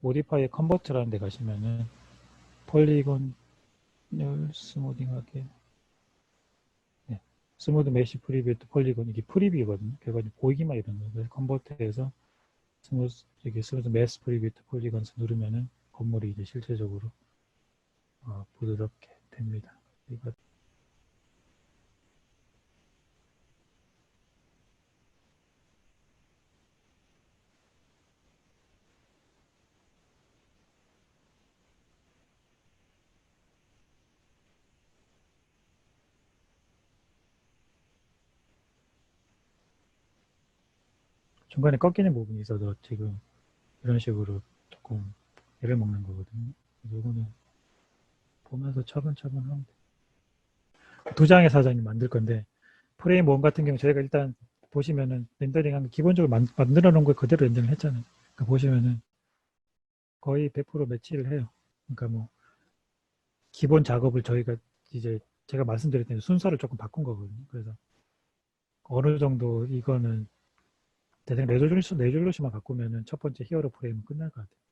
모디파이 컨버트라는 데 가시면은 폴리곤을 스무딩하게 네. 스무드 메시 프리뷰 또 폴리곤 이게 프리뷰거든요. 결과는 보이기만 이런 거예요. 컨버트해서 스무스 이게 스무드 메스 프리뷰 또 폴리곤 누르면은 건물이 이제 실제적으로 어, 부드럽게 됩니다. 이거 중간에 꺾이는 부분이 있어서 지금 이런 식으로 조금 애를 먹는 거거든요. 이거는 보면서 차근차근 하면 돼. 두 장의 사장이 만들 건데 프레임 원 같은 경우 저희가 일단 보시면은 렌더링한 게 기본적으로 만, 만들어 놓은 걸 그대로 렌더링 했잖아요. 그러니까 보시면은 거의 100% 매치를 해요. 그러니까 뭐 기본 작업을 저희가 이제 제가 말씀드렸던 순서를 조금 바꾼 거거든요. 그래서 어느 정도 이거는 대충 레졸루션, 레졸루션만 바꾸면은 첫 번째 히어로 프레임은 끝날 것 같아요.